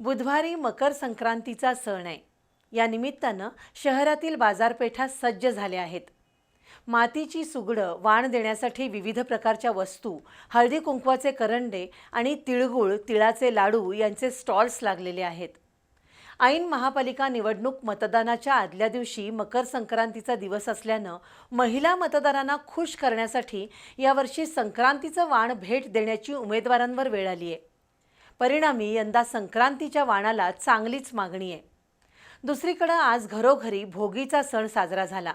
बुधवारी मकर संक्रांतीचा सण आहे. या निमित्तानं शहरातील बाजारपेठा सज्ज झाल्या आहेत. मातीची सुगडं वाण देण्यासाठी विविध प्रकारच्या वस्तू हळदी कुंकवाचे करंडे आणि तिळगुळ तिळाचे लाडू यांचे स्टॉल्स लागलेले आहेत. ऐन महापालिका निवडणूक मतदानाच्या आदल्या दिवशी मकर संक्रांतीचा दिवस असल्यानं महिला मतदारांना खुश करण्यासाठी यावर्षी संक्रांतीचं वाण भेट देण्याची उमेदवारांवर वेळ आली आहे परिणामी यंदा संक्रांतीच्या वाणाला चांगलीच मागणी आहे. दुसरीकडं आज घरोघरी भोगीचा सण साजरा झाला.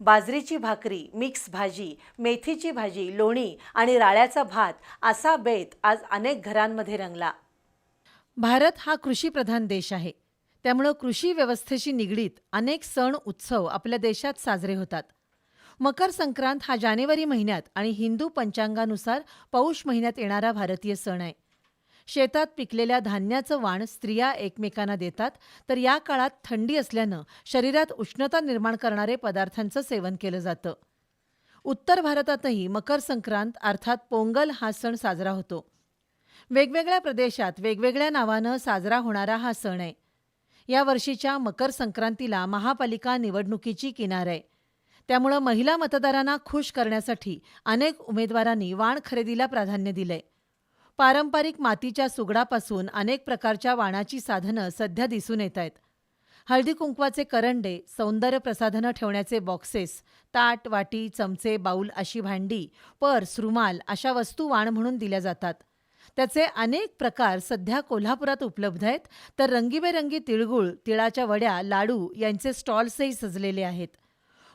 बाजरीची भाकरी मिक्स भाजी मेथीची भाजी लोणी आणि राळ्याचा भात असा बेत आज अनेक घरांमध्ये रंगला. भारत हा कृषीप्रधान देश आहे. त्यामुळं कृषी व्यवस्थेशी निगडीत अनेक सण उत्सव आपल्या देशात साजरे होतात. मकर संक्रांत हा जानेवारी महिन्यात आणि हिंदू पंचांगानुसार पौष महिन्यात येणारा भारतीय सण आहे. शेतात पिकलेल्या धान्याचं वाण स्त्रिया एकमेकांना देतात तर या काळात थंडी असल्यानं शरीरात उष्णता निर्माण करणारे पदार्थांचं सेवन केलं जातं. उत्तर भारतातही मकर संक्रांत अर्थात पोंगल हा सण साजरा होतो. वेगवेगळ्या प्रदेशात वेगवेगळ्या नावानं साजरा होणारा हा सण आहे. या वर्षीच्या मकर संक्रांतीला महापालिका निवडणुकीची किनार आहे. त्यामुळं महिला मतदारांना खुश करण्यासाठी अनेक उमेदवारांनी वाण खरेदीला प्राधान्य दिलंय. पारंपरिक मातीच्या सुगडापासून अनेक प्रकारच्या वाणाची साधनं सध्या दिसून येत आहेत. हळदी कुंकवाचे करंडे सौंदर्य प्रसाधनं ठेवण्याचे बॉक्सेस ताट वाटी चमचे बाऊल अशी भांडी पर्स रुमाल अशा वस्तू वाण म्हणून दिल्या जातात. त्याचे अनेक प्रकार सध्या कोल्हापुरात उपलब्ध आहेत तर रंगीबेरंगी तिळगुळ तिळाच्या वड्या लाडू यांचे स्टॉल्सही सजलेले आहेत.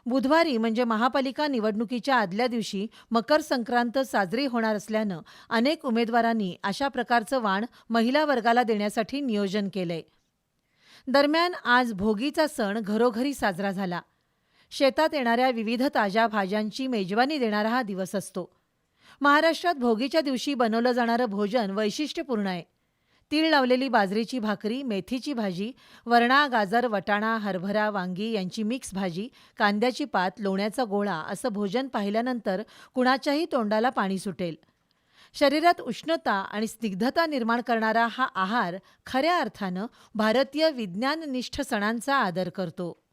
बुधवारी म्हणजे महापालिका निवडणुकीच्या आदल्या दिवशी मकर संक्रांत साजरी होणार असल्यानं अनेक उमेदवारांनी अशा प्रकारचं वाण महिला वर्गाला देण्यासाठी नियोजन केलंय. दरम्यान आज भोगीचा सण घरोघरी साजरा झाला. शेतात येणाऱ्या विविध ताज्या भाज्यांची मेजवानी देणारा हा दिवस असतो. महाराष्ट्रात भोगीच्या दिवशी बनवलं जाणारं भोजन वैशिष्ट्यपूर्ण आहे. तीळ लावलेली बाजरीची भाकरी मेथीची भाजी वरणा गाजर वटाणा हरभरा वांगी यांची मिक्स भाजी कांद्याची पात लोण्याचा गोळा असं भोजन पाहिल्यानंतर कुणाच्याही तोंडाला पाणी सुटेल. शरीरात उष्णता आणि स्निग्धता निर्माण करणारा हा आहार खऱ्या अर्थानं भारतीय विज्ञाननिष्ठ सणांचा आदर करतो.